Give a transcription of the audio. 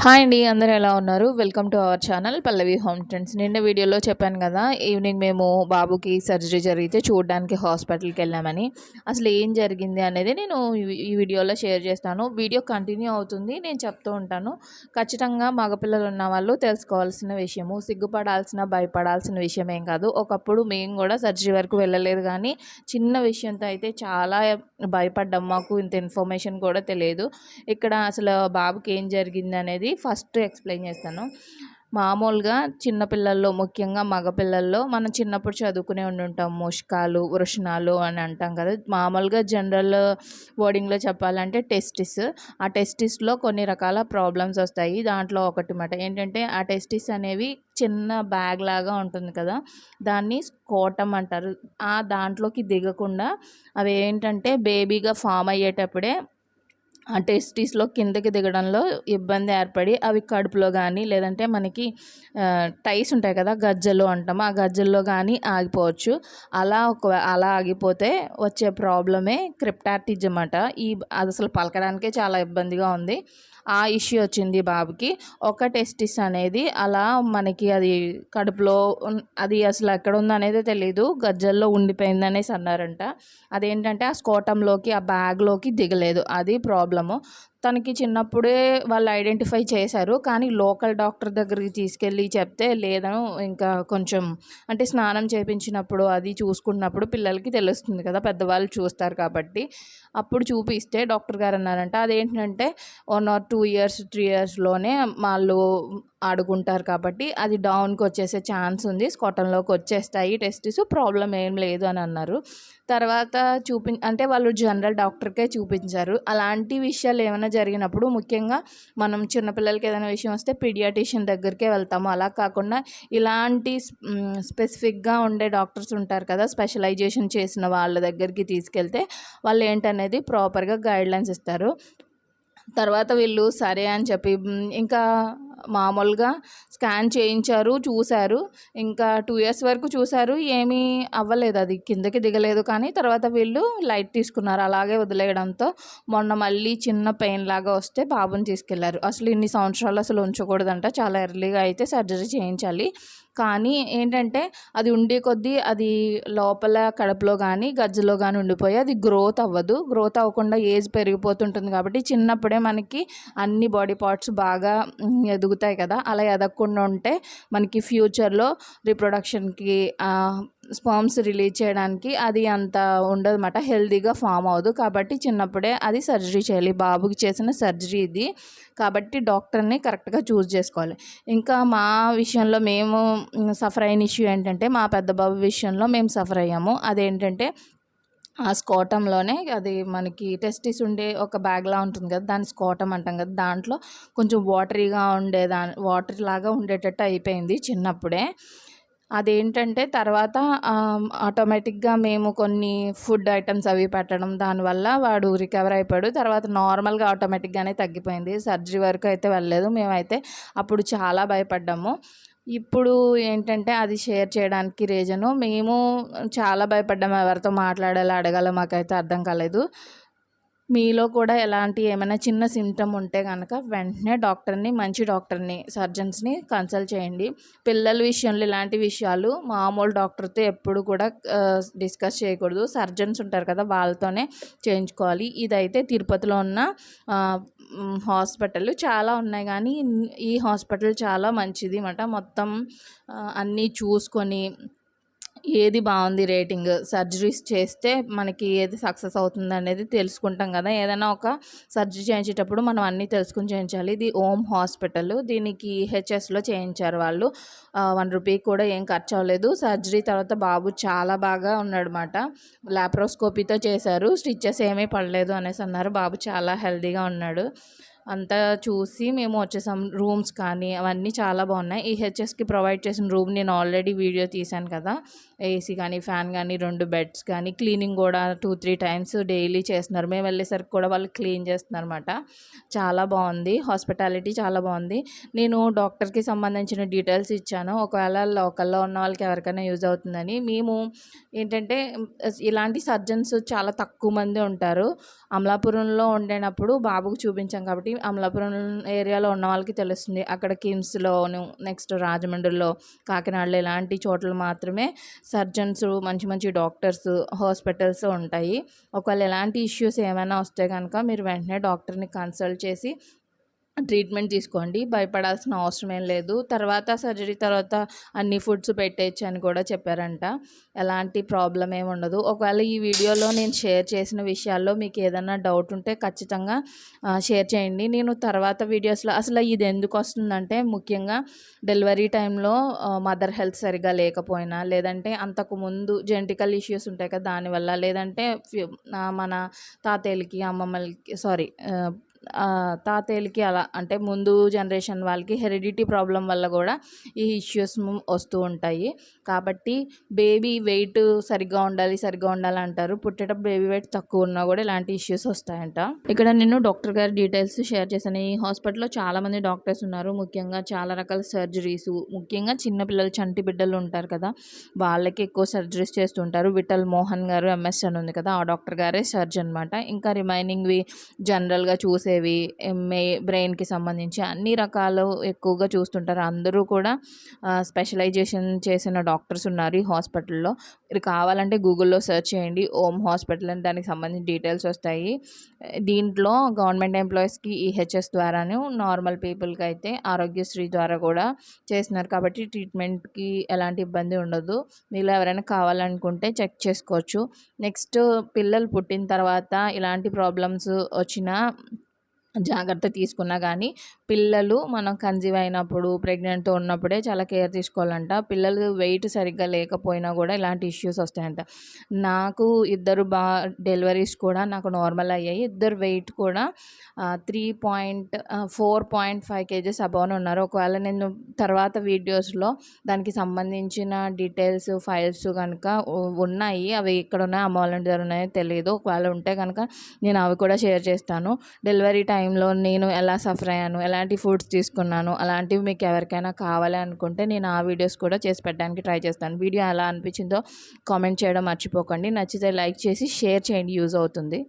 Hi అండి అందరూ ఎలా ఉన్నారు? Welcome to our channel Pallavi home trends నిన్న వీడియోలో చెప్పాను కదా ఈవినింగ్ మేము బాబుకి సర్జరీ జరిగితే చూడడానికి హాస్పిటల్కి వెళ్ళామని. అసలు ఏం జరిగింది అనేది నేను ఈ- వీడియోలో షేర్ చేస్తాను. వీడియో కంటిన్యూ అవుతుంది నేను చెప్తూ ఉంటాను. ఖచ్చితంగా మగపిల్లలు ఉన్న వాళ్ళు తెలుసుకోవాల్సిన విషయము సిగ్గుపడాల్సిన భయపడాల్సిన విషయం ఏం కాదు. ఒకప్పుడు మేము కూడా సర్జరీ వరకు వెళ్ళలేదు కానీ చిన్న విషయంతో అయితే చాలా భయపడ్డాం. మాకు ఇంత ఇన్ఫర్మేషన్ కూడా తెలియదు. ఇక్కడ అసలు బాబుకి ఏం జరిగింది అనేది ఫస్ట్ ఎక్స్ప్లెయిన్ చేస్తాను. మామూలుగా చిన్నపిల్లల్లో ముఖ్యంగా మగపిల్లల్లో మనం చిన్నప్పుడు చదువుకునే ఉండి ఉంటాం. ముష్కాలు వృషణాలు అని అంటాం కదా. మామూలుగా జనరల్ వర్డింగ్లో చెప్పాలంటే టెస్టిస్. ఆ టెస్టిస్లో కొన్ని రకాల ప్రాబ్లమ్స్ వస్తాయి. దాంట్లో ఒకటి మాట ఏంటంటే ఆ టెస్టిస్ అనేవి చిన్న బ్యాగ్ లాగా ఉంటుంది కదా. దాన్ని స్కోటం అంటారు. ఆ దాంట్లోకి దిగకుండా అవి ఏంటంటే బేబీగా ఫామ్ అయ్యేటప్పుడే ఆ టెస్టీస్లో కిందకి దిగడంలో ఇబ్బంది ఏర్పడి అవి కడుపులో కానీ లేదంటే మనకి టైస్ ఉంటాయి కదా గజ్జలు అంటాము. ఆ గజ్జల్లో కానీ ఆగిపోవచ్చు. అలా ఒక అలా ఆగిపోతే వచ్చే ప్రాబ్లమే క్రిప్టాటిజం అట ఈ అది అసలు పలకడానికే చాలా ఇబ్బందిగా ఉంది. ఆ ఇష్యూ వచ్చింది బాబుకి. ఒక టెస్టిస్ అనేది అలా మనకి అది కడుపులో ఉన్- అది అసలు ఎక్కడ ఉందనేది అనేది తెలియదు గజ్జల్లో ఉండిపోయింది అనేసి అన్నారంట. అదేంటంటే ఆ స్కోటంలోకి ఆ బ్యాగ్లోకి దిగలేదు. అది ప్రాబ్లం ప్రాబ్లము తనకి చిన్నప్పుడే వాళ్ళు ఐడెంటిఫై చేశారు. కానీ లోకల్ డాక్టర్ దగ్గరికి తీసుకెళ్ళి చెప్తే లేదను ఇంకా కొంచెం అంటే స్నానం చేయించినప్పుడు అది చూసుకున్నప్పుడు పిల్లలకి తెలుస్తుంది కదా పెద్దవాళ్ళు చూస్తారు కాబట్టి. అప్పుడు చూపిస్తే డాక్టర్ గారు అన్నారంట అదేంటంటే one or two years three ఇయర్స్లోనే వాళ్ళు ఆడుకుంటారు కాబట్టి అది డౌన్కి వచ్చేసే ఛాన్స్ ఉంది. స్కాటన్లోకి వచ్చేస్తాయి టెస్టిస్ ప్రాబ్లం ఏం లేదు అని అన్నారు. తర్వాత చూపి అంటే వాళ్ళు జనరల్ డాక్టర్కే చూపించారు. అలాంటి విషయాలు ఏమైనా జరిగినప్పుడు ముఖ్యంగా మనం చిన్నపిల్లలకి ఏదైనా విషయం వస్తే పీడియాటిషియన్ దగ్గరికే వెళ్తాము. అలా కాకుండా ఇలాంటి స్పెసిఫిక్గా ఉండే డాక్టర్స్ ఉంటారు కదా స్పెషలైజేషన్ చేసిన వాళ్ళ దగ్గరికి తీసుకెళ్తే వాళ్ళు ఏంటనేది ప్రాపర్గా గైడ్లైన్స్ ఇస్తారు. తర్వాత వీళ్ళు సరే అని చెప్పి ఇంకా మామూలుగా స్కాన్ చేయించారు చూశారు. ఇంకా టూ ఇయర్స్ వరకు చూశారు. ఏమీ అవ్వలేదు అది. కిందకి దిగలేదు కానీ తర్వాత వీళ్ళు లైట్ తీసుకున్నారు. అలాగే వదిలేయడంతో మొన్న మళ్ళీ చిన్న పెయిన్ లాగా వస్తే బాబుని తీసుకెళ్ళారు. అసలు ఇన్ని సంవత్సరాలు అసలు ఉంచకూడదంట. చాలా ఎర్లీగా అయితే సర్జరీ చేయించాలి. కానీ ఏంటంటే అది ఉండే కొద్దీ అది లోపల కడుపులో కానీ గజ్జలో కానీ ఉండిపోయి అది గ్రోత్ అవ్వదు. గ్రోత్ అవ్వకుండా ఏజ్ పెరిగిపోతుంటుంది కాబట్టి చిన్నప్పుడే మనకి అన్ని బాడీ పార్ట్స్ బాగా ఎదుగుతాయి కదా. అలా ఎదగకుండా ఉంటే మనకి ఫ్యూచర్లో రీప్రొడక్షన్కి స్పర్మ్స్ రిలీజ్ చేయడానికి అది అంత ఉండదన్నమాట. హెల్తీగా ఫామ్ అవ్వదు. కాబట్టి చిన్నప్పుడే అది సర్జరీ చేయాలి. బాబుకి చేసిన సర్జరీ ఇది. కాబట్టి డాక్టర్ని కరెక్ట్గా చూస్ చేసుకోవాలి. ఇంకా మా విషయంలో మేము సఫర్ అయిన ఇష్యూ ఏంటంటే మా పెద్ద బాబు విషయంలో మేము సఫర్ అయ్యాము. అదేంటంటే ఆ స్కోటంలోనే అది మనకి టెస్టిస్ ఉండే ఒక బ్యాగ్లా ఉంటుంది కదా దాని స్కోటం అంటాం కదా. దాంట్లో కొంచెం వాటరీగా ఉండే దా వాటర్ లాగా ఉండేటట్టు అయిపోయింది చిన్నప్పుడే. అదేంటంటే తర్వాత ఆటోమేటిక్గా మేము కొన్ని ఫుడ్ ఐటమ్స్ అవి పెట్టడం దానివల్ల వాడు రికవర్ అయిపోయాడు. తర్వాత నార్మల్గా ఆటోమేటిక్గానే తగ్గిపోయింది. సర్జరీ వరకు అయితే వెళ్ళలేదు. మేమైతే అప్పుడు చాలా భయపడ్డాము. ఇప్పుడు ఏంటంటే అది షేర్ చేయడానికి రీజను మేము చాలా భయపడ్డాము. ఎవరితో మాట్లాడాలో అడగాలో మాకైతే అర్థం కాలేదు. మీలో కూడా ఎలాంటి ఏమైనా చిన్న సిమ్టమ్ ఉంటే కనుక వెంటనే డాక్టర్ని మంచి డాక్టర్ని సర్జన్స్ని కన్సల్ట్ చేయండి. పిల్లల విషయంలో ఇలాంటి విషయాలు మామూలు డాక్టర్తో ఎప్పుడు కూడా డిస్కస్ చేయకూడదు. సర్జన్స్ ఉంటారు కదా వాళ్ళతోనే చేయించుకోవాలి. ఇదైతే తిరుపతిలో ఉన్న హాస్పిటల్ చాలా ఉన్నాయి. కానీ ఈ హాస్పిటల్ చాలా మంచిది అన్నమాట. మొత్తం అన్నీ చూసుకొని ఏది బాగుంది రేటింగ్? సర్జరీస్ చేస్తే మనకి ఏది సక్సెస్ అవుతుంది అనేది తెలుసుకుంటాం కదా. ఏదైనా ఒక సర్జరీ చేయించేటప్పుడు మనం అన్నీ తెలుసుకుని చేయించాలి. ఇది ఓమ్ హాస్పిటల్. దీనికి హెచ్ఎస్లో చేయించారు వాళ్ళు. వన్ రూపీ కూడా ఏం ఖర్చు అవ్వలేదు. సర్జరీ తర్వాత బాబు చాలా బాగా ఉన్నాడనమాట లాప్రోస్కోపీతో చేశారు. స్టిచ్చెస్ ఏమీ పడలేదు అనేసి అన్నారు. బాబు చాలా హెల్దీగా ఉన్నాడు. అంతా చూసి మేము వచ్చేసాం. రూమ్స్ కానీ అవన్నీ చాలా బాగున్నాయి. ఈ హెచ్ఎస్కి ప్రొవైడ్ చేసిన రూమ్ నేను ఆల్రెడీ వీడియో తీశాను కదా. ఏసీ కానీ ఫ్యాన్ కానీ రెండు బెడ్స్ కానీ క్లీనింగ్ కూడా టూ త్రీ టైమ్స్ డైలీ చేస్తున్నారు. మేము వెళ్ళేసరికి కూడా వాళ్ళు క్లీన్ చేస్తున్నారు అనమాట చాలా బాగుంది. హాస్పిటాలిటీ చాలా బాగుంది. నేను డాక్టర్కి సంబంధించిన డీటెయిల్స్ ఇచ్చాను. ఒకవేళ లోకల్లో ఉన్న వాళ్ళకి ఎవరికైనా యూజ్ అవుతుందని. మేము ఏంటంటే ఇలాంటి సర్జన్స్ చాలా తక్కువ మంది ఉంటారు. అమలాపురంలో ఉండేటప్పుడు బాబుకు చూపించాం కాబట్టి అమలాపురం ఏరియాలో ఉన్న వాళ్ళకి తెలుస్తుంది. అక్కడ కిమ్స్లోను నెక్స్ట్ రాజమండ్రిలో కాకినాడలో ఇలాంటి చోట్ల మాత్రమే సర్జన్స్ మంచి మంచి డాక్టర్స్ హాస్పిటల్స్ ఉంటాయి. ఒకవేళ ఎలాంటి ఇష్యూస్ ఏమైనా వస్తే కనుక మీరు వెంటనే డాక్టర్ని కన్సల్ట్ చేసి ట్రీట్మెంట్ తీసుకోండి భయపడాల్సిన అవసరం ఏం లేదు. తర్వాత సర్జరీ తర్వాత అన్ని ఫుడ్స్ పెట్టేయచ్చు అని కూడా చెప్పారంట. ఎలాంటి ప్రాబ్లం ఏమి ఉండదు. ఒకవేళ ఈ వీడియోలో నేను షేర్ చేసిన విషయాల్లో మీకు ఏదైనా డౌట్ ఉంటే ఖచ్చితంగా షేర్ చేయండి. నేను తర్వాత వీడియోస్లో అసలు ఇది ఎందుకు వస్తుందంటే ముఖ్యంగా డెలివరీ టైంలో మదర్ హెల్త్ సరిగా లేకపోయినా లేదంటే అంతకు ముందు జెంటికల్ ఇష్యూస్ ఉంటాయి కదా దానివల్ల లేదంటే మన తాతయ్యలకి అమ్మమ్మలకి సారీ తాతయ్యలకి అలా అంటే ముందు జనరేషన్ వాళ్ళకి హెరిడిటీ ప్రాబ్లం వల్ల కూడా ఈ ఇష్యూస్ వస్తూ ఉంటాయి. కాబట్టి బేబీ వెయిట్ సరిగ్గా ఉండాలి సరిగ్గా ఉండాలి అంటారు. పుట్టేటప్పుడు బేబీ వెయిట్ తక్కువ ఉన్నా కూడా ఇలాంటి ఇష్యూస్ వస్తాయంట. ఇక్కడ నేను డాక్టర్ గారి డీటెయిల్స్ షేర్ చేశాను. ఈ హాస్పిటల్లో చాలామంది డాక్టర్స్ ఉన్నారు. ముఖ్యంగా చాలా రకాల సర్జరీస్ ముఖ్యంగా చిన్నపిల్లలు చంటి బిడ్డలు ఉంటారు కదా. వాళ్ళకి ఎక్కువ సర్జరీస్ చేస్తుంటారు విఠల్ మోహన్ గారు ఎంఎస్ అని ఉంది కదా. ఆ డాక్టర్ గారే సర్జన్ అనమాట ఇంకా రిమైనింగ్వి జనరల్గా చూసే ఉండేవి ఎంఏ బ్రెయిన్కి సంబంధించి అన్ని రకాలు ఎక్కువగా చూస్తుంటారు. అందరూ కూడా స్పెషలైజేషన్ చేసిన డాక్టర్స్ ఉన్నారు ఈ హాస్పిటల్లో. మీరు కావాలంటే గూగుల్లో సెర్చ్ చేయండి. ఓమ్ హాస్పిటల్ అని దానికి సంబంధించి డీటెయిల్స్ వస్తాయి. దీంట్లో గవర్నమెంట్ ఎంప్లాయీస్కి ఈహెచ్ఎస్ ద్వారాను నార్మల్ పీపుల్కి అయితే ఆరోగ్యశ్రీ ద్వారా కూడా చేస్తున్నారు. కాబట్టి ట్రీట్మెంట్కి ఎలాంటి ఇబ్బంది ఉండదు. మీరు ఎవరైనా కావాలనుకుంటే చెక్ చేసుకోవచ్చు. నెక్స్ట్ పిల్లలు పుట్టిన తర్వాత ఇలాంటి ప్రాబ్లమ్స్ వచ్చినా జాగ్రత్త తీసుకున్నా కానీ పిల్లలు మనం కన్జీవ్ అయినప్పుడు ప్రెగ్నెంట్తో ఉన్నప్పుడే చాలా కేర్ తీసుకోవాలంట. పిల్లలు వెయిట్ సరిగ్గా లేకపోయినా కూడా ఇలాంటి ఇష్యూస్ వస్తాయంట. నాకు ఇద్దరు బా డెలివరీస్ కూడా నాకు నార్మల్ అయ్యాయి. ఇద్దరు వెయిట్ కూడా three point four point five kgs above ఉన్నారు. ఒకవేళ నేను తర్వాత వీడియోస్లో దానికి సంబంధించిన డీటెయిల్స్ ఫైల్స్ కనుక ఉన్నాయి. అవి ఇక్కడ ఉన్నాయి అమ్మ వాళ్ళ దగ్గర ఉన్నాయో తెలియదు ఒకవేళ ఉంటే కనుక నేను అవి కూడా షేర్ చేస్తాను. డెలివరీ టైం టైంలో నేను ఎలా సఫర్ అయ్యాను ఎలాంటి ఫుడ్స్ తీసుకున్నాను అలాంటివి మీకు ఎవరికైనా కావాలి అనుకుంటే నేను ఆ వీడియోస్ కూడా చేసి పెట్టడానికి ట్రై చేస్తాను. వీడియో ఎలా అనిపించిందో కామెంట్ చేయడం మర్చిపోకండి. నచ్చితే లైక్ చేసి షేర్ చేయండి. యూజ్ అవుతుంది.